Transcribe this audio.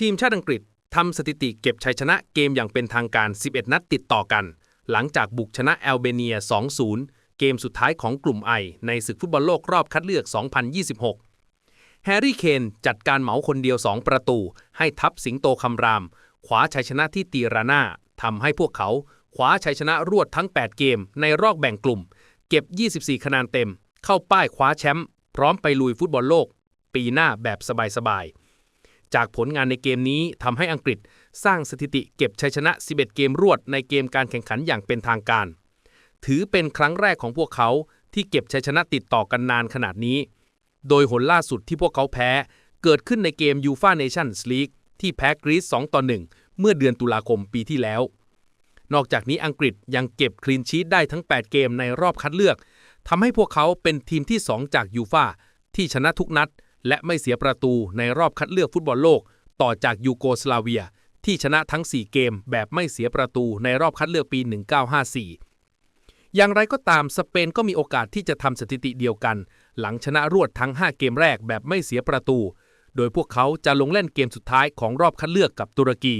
ทีมชาติอังกฤษทำสถิติเก็บชัยชนะเกมอย่างเป็นทางการ 11 นัดติดต่อกัน หลังจากบุกชนะแอลเบเนีย 2-0 เกมสุดท้ายของกลุ่มไอในศึกฟุตบอลโลกรอบคัดเลือก 2026 แฮร์รี่เคนจัดการเหมาคนเดียว 2 ประตู ให้ทัพสิงโตคำรามคว้าชัยชนะที่ตีราน่าทำให้พวกเขาคว้าชัยชนะรวดทั้ง 8 เกมในรอบแบ่งกลุ่ม เก็บ 24 คะแนนเต็ม เข้าป้ายคว้าแชมป์พร้อมไปลุยฟุตบอลโลก ปีหน้าแบบสบายๆ จากผลงานในเกมนี้ทำให้อังกฤษสร้างสถิติเก็บชัยชนะ 11 เกมรวดในเกมการแข่งขันอย่างเป็นทางการ ถือเป็นครั้งแรกของพวกเขาที่เก็บชัยชนะติดต่อกันนานขนาดนี้ โดยหนล่าสุดที่พวกเขาแพ้ เกิดขึ้นในเกมยูฟาเนชั่นส์ลีกที่แพ้กรีซ2ต่อ1เมื่อเดือนตุลาคมปีที่แล้ว นอกจากนี้อังกฤษยังเก็บคลีนชีตได้ทั้ง 8 เกมในรอบคัดเลือกทำให้พวกเขาเป็นทีมที่ 2 จากยูฟาที่ชนะทุกนัด และไม่เสียประตูในรอบคัดเลือกฟุตบอลโลก ต่อจากยูโกสลาเวีย ที่ชนะทั้ง 4 เกมแบบไม่เสียประตูในรอบคัดเลือกปี 1954 อย่างไรก็ตามสเปนก็มีโอกาสที่จะทำสถิติเดียวกัน หลังชนะรวดทั้ง 5 เกมแรกแบบไม่เสียประตู โดยพวกเขาจะลงเล่นเกมสุดท้ายของรอบคัดเลือกกับตุรกี